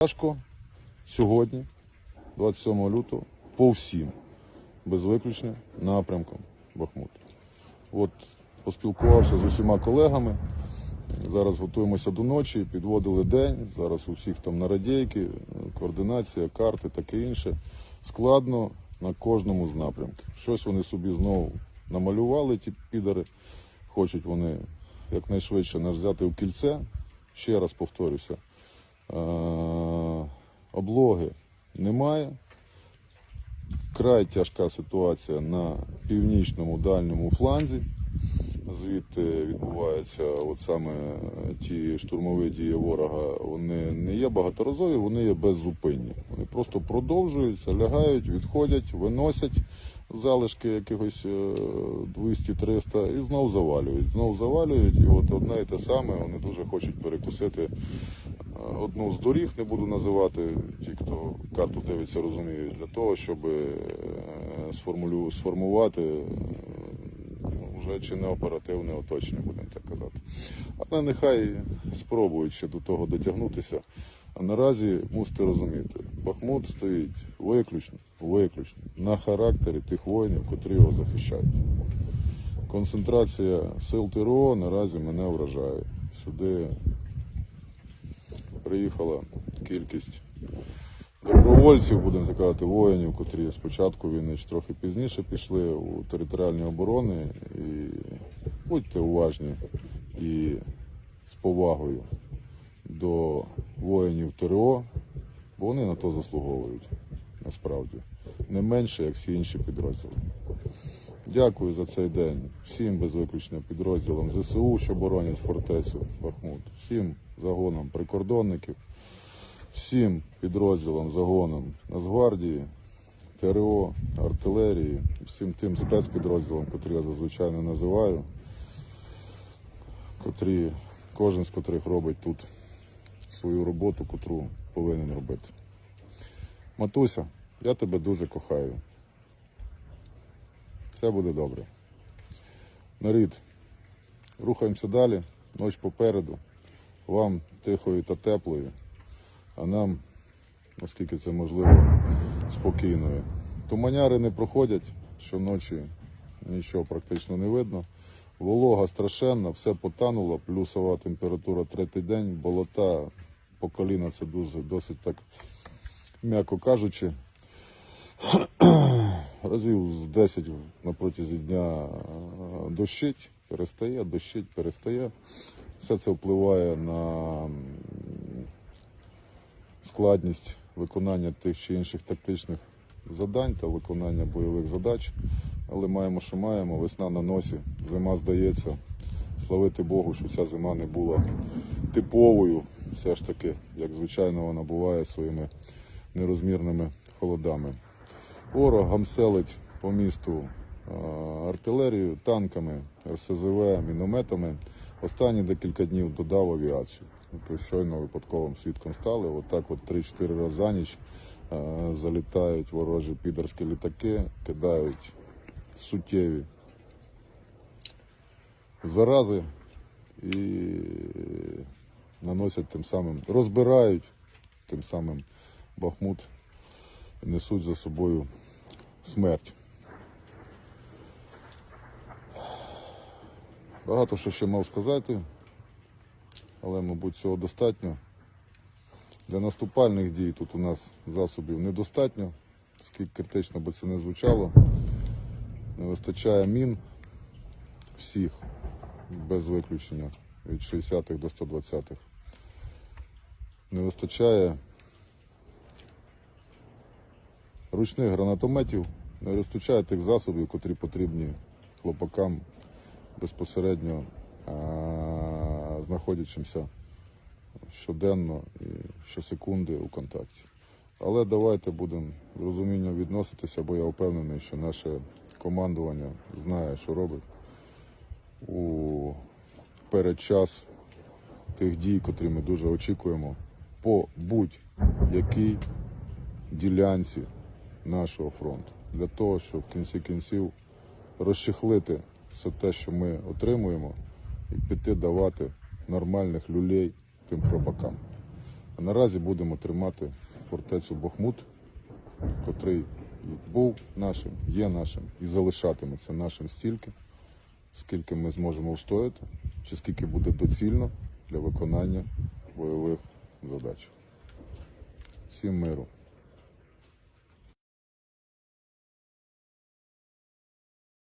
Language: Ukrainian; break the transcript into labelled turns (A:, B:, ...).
A: Тяжко сьогодні, 27 лютого, по всім, без виключення, напрямкам Бахмут. От поспілкувався з усіма колегами. Зараз готуємося до ночі, підводили день. Зараз у всіх там на радійки, координація, карти, таке інше. Складно на кожному з напрямків. Щось вони собі знову намалювали, ті підари. Хочуть вони якнайшвидше нас взяти в кільце. Ще раз повторюся. Е, облоги немає. Вкрай тяжка ситуація на північному дальньому фланзі. Звідти відбуваються от саме ті штурмові дії ворога. Вони не є багаторазові, вони є беззупинні. Вони просто продовжуються, лягають, відходять, виносять залишки якихось е, 200-300 і знов завалюють. Знов завалюють, і от одне і те саме вони дуже хочуть перекусити е, одну з доріг, не буду називати, ті, хто карту дивиться, розуміють, для того, щоб е, сформувати е, ну, вже чи не оперативне оточення, будемо так казати. Але нехай спробують ще до того дотягнутися. А наразі мусите розуміти, Бахмут стоїть виключно, виключно на характері тих воїнів, котрі його захищають. Концентрація сил ТРО наразі мене вражає. Сюди приїхала кількість добровольців, будемо казати, воїнів, котрі спочатку війни чи трохи пізніше пішли у територіальні оборони. І будьте уважні і з повагою до воїнів ТРО, бо вони на то заслуговують насправді. Не менше, як всі інші підрозділи. Дякую за цей день всім без виключення підрозділам ЗСУ, що боронять фортецю Бахмут, всім загонам прикордонників, всім підрозділам, загонам Нацгвардії, ТРО, артилерії, всім тим спецпідрозділам, котрі я зазвичай не називаю, котрі, кожен з котрих робить тут свою роботу, котру повинен робити. Матуся, я тебе дуже кохаю. Все буде добре. Нарід, рухаємося далі, ніч попереду. Вам тихої та теплої, а нам, наскільки це можливо, спокійної. Туманяри не проходять, щоночі нічого практично не видно. Волога страшенна, все потануло, плюсова температура третій день, болота по коліна це дуже, досить так, м'яко кажучи разів з 10 на протязі дня е, дощить, перестає, дощить, перестає. Все це впливає на складність виконання тих чи інших тактичних завдань та виконання бойових задач. Але маємо, що маємо. Весна на носі, зима здається. Славити Богу, що ця зима не була типовою, все ж таки, як звичайно вона буває своїми нерозмірними холодами. Ворог гамселить по місту артилерією, танками, РСЗВ, мінометами. Останні декілька днів додав авіацію. Тобто щойно випадковим свідком стали. От так от 3-4 рази за ніч залітають ворожі підерські літаки, кидають суттєві зарази і наносять тим самим, розбирають тим самим Бахмут несуть за собою смерть. Багато що ще мав сказати, але, мабуть, цього достатньо. Для наступальних дій тут у нас засобів недостатньо, скільки критично би це не звучало. Не вистачає мін всіх, без виключення, від 60-х до 120-х. Не вистачає ручних гранатометів, не вистачає тих засобів, котрі потрібні хлопакам безпосередньо знаходячимся щоденно і щосекунди у контакті. Але давайте будемо з розумінням відноситися, бо я впевнений, що наше командування знає, що робить у передчас тих дій, котрі ми дуже очікуємо по будь-якій ділянці нашого фронту. Для того, щоб в кінці кінців розчехлити все те, що ми отримуємо, і піти давати нормальних люлей тим хробакам. А наразі будемо тримати фортецю Бахмут, котрий був нашим, є нашим і залишатиметься нашим стільки, скільки ми зможемо встояти, чи скільки буде доцільно для виконання бойових задач. Всім миру.